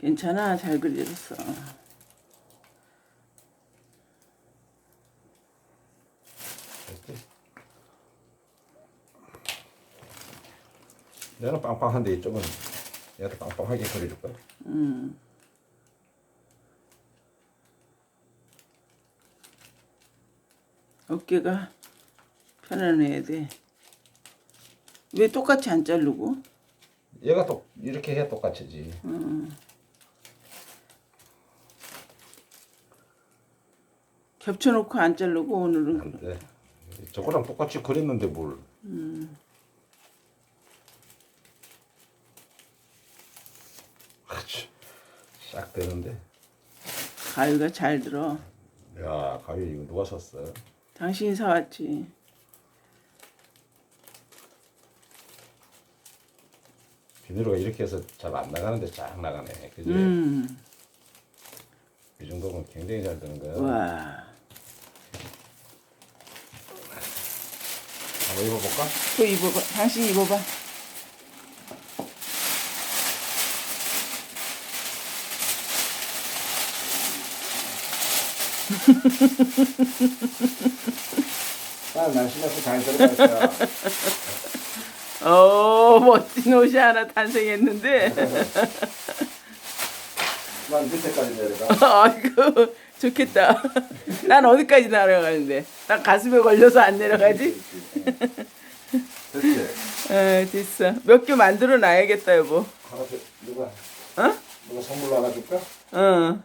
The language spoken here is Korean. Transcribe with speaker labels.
Speaker 1: 괜찮아 잘 그려졌어.
Speaker 2: 얘는 빵빵한데 이쪽은 얘도 빵빵하게 그려줄 거야.
Speaker 1: 음. 어깨가 편안해야 돼. 왜 똑같이 안 자르고?
Speaker 2: 얘가 또 이렇게 해야 똑같이지.
Speaker 1: 겹쳐놓고 안 자르고 오늘은
Speaker 2: 안 돼. 저거랑 똑같이 그렸는데 뭘? 아주 싹 되는데.
Speaker 1: 가위가 잘 들어.
Speaker 2: 야 가위 이거 누가 샀어?
Speaker 1: 당신이 사왔지.
Speaker 2: 비닐로가 이렇게 해서 잘 안 나가는데 쫙 나가네. 그지?
Speaker 1: 음.
Speaker 2: 이 정도면 굉장히 잘 되는 거야.
Speaker 1: 와.
Speaker 2: 한번 입어볼까?
Speaker 1: 또 입어봐. 당신 입어봐.
Speaker 2: 아, 날씬해서 잘 들어가 있어.
Speaker 1: 어 멋진 옷이 하나 탄생했는데.
Speaker 2: 난 밑에까지 내려가.
Speaker 1: 아이고 좋겠다. 난 어디까지 날아가는데? 난 가슴에 걸려서 안 내려가지?
Speaker 2: 됐지?
Speaker 1: 어 됐어. 몇 개 만들어 놔야겠다 여보.
Speaker 2: 하나 누가,
Speaker 1: 어?
Speaker 2: 누가 선물로 하나 줄까?
Speaker 1: 어.